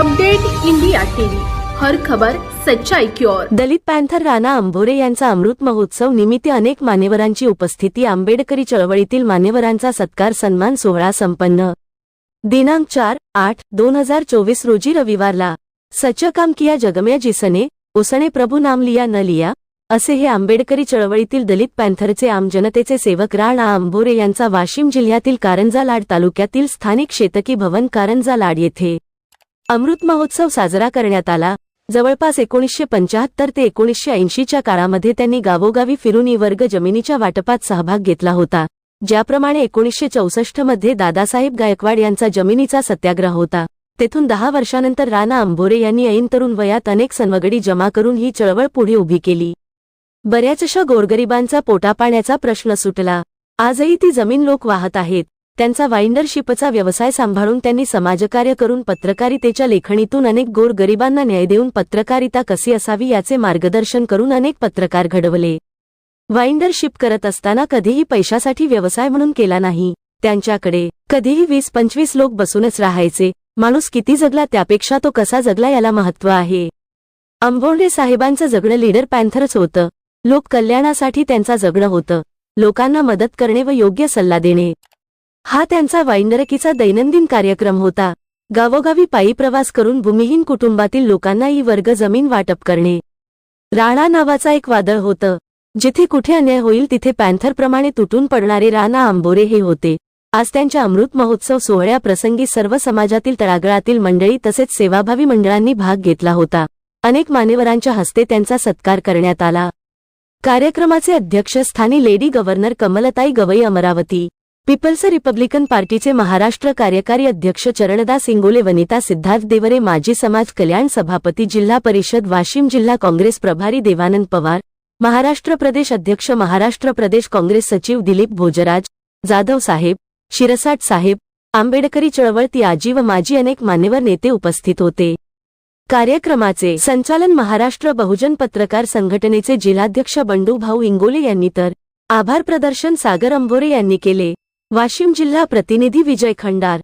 Update India TV. हर खबर सच्चाई की ओर. दलित पॅन्थर राणा आंबोरे यांचा अमृत महोत्सव निमित्त अनेक मान्यवरांची उपस्थिती आंबेडकरी चळवळीतील मान्यवरांचा सत्कार सन्मान सोहळा संपन्न. दिनांक चार आठ दोन हजार चोवीस रोजी रविवारला सच काम किया जगम्या जिसने उसने प्रभू नाम लिया न लिया असे हे आंबेडकरी चळवळीतील दलित पॅन्थरचे आमजनतेचे सेवक राणा आंबोरे यांचा वाशिम जिल्ह्यातील कारंजा लाड तालुक्यातील स्थानिक शेतकी भवन कारंजा लाड येथे. अमृत महोत्सव साजरा करण्यात आला. जवळपास एकोणीसशे पंचाहत्तर ते एकोणीसशे ऐंशीच्या काळामध्ये त्यांनी गावोगावी फिरून ई वर्ग जमिनीच्या वाटपात सहभाग घेतला होता. ज्याप्रमाणे एकोणीसशे चौसष्टमध्ये दादासाहेब गायकवाड यांचा जमिनीचा सत्याग्रह होता. तेथून दहा वर्षानंतर राणा अंभोरे यांनी ऐन तरुण वयात अनेक सनवगडी जमा करून ही चळवळ पुढे उभी केली. बऱ्याचशा गोरगरिबांचा पोटापाण्याचा प्रश्न सुटला. आजही ती जमीन लोक वाहत आहेत. त्यांचा वाइंडरशिपचा व्यवसाय सांभाळून त्यांनी समाजकार्य करून पत्रकारितेच्या लेखणीतून अनेक गोरगरिबांना न्याय देऊन पत्रकारिता कशी असावी याचे मार्गदर्शन करून अनेक पत्रकार घडवले. वाइंडरशिप करत असताना कधीही पैशासाठी व्यवसाय म्हणून केला नाही. त्यांच्याकडे कधीही वीस पंचवीस लोक बसूनच राहायचे. माणूस किती जगला त्यापेक्षा तो कसा जगला याला महत्त्व आहे. अंभोंडे साहेबांचं जगणं लीडर पॅन्थरच होतं. लोक कल्याणासाठी त्यांचा जगणं होतं. लोकांना मदत करणे व योग्य सल्ला देणे. हा त्यांचा वाईंडरकीचा दैनंदिन कार्यक्रम होता. गावोगावी पायी प्रवास करून भूमिहीन कुटुंबातील लोकांना ही वर्ग जमीन वाटप करणे. राणा नावाचा एक वादळ होतं. जिथे कुठे अन्याय होईल तिथे पॅन्थरप्रमाणे तुटून पडणारे राणा आंबोरे हे होते. आज त्यांच्या अमृत महोत्सव सोहळ्याप्रसंगी सर्व समाजातील तळागळातील मंडळी तसेच सेवाभावी मंडळांनी भाग घेतला होता. अनेक मान्यवरांच्या हस्ते त्यांचा सत्कार करण्यात आला. कार्यक्रमाचे अध्यक्षस्थानी lady governor Kamaltai Gavai Amravati. Peoples republican पार्टीचे महाराष्ट्र कार्यकारी अध्यक्ष चरणदास इंगोले वनिता सिद्धार्थ देवरे माजी समाज कल्याण सभापती जिल्हा परिषद वाशिम जिल्हा काँग्रेस प्रभारी देवानंद पवार महाराष्ट्र प्रदेश अध्यक्ष महाराष्ट्र प्रदेश काँग्रेस सचिव दिलीप भोजराज जाधव साहेब शिरसाट साहेब आंबेडकरी चळवळती आजी व माजी अनेक मान्यवर नेते उपस्थित होते. कार्यक्रमाचे संचालन महाराष्ट्र बहुजन पत्रकार संघटनेचे जिल्हाध्यक्ष बंडू भाऊ इंगोले यांनी तर आभार प्रदर्शन सागर अंभोरे यांनी केले. वाशिम जिल्हा प्रतिनिधी विजय खंडार.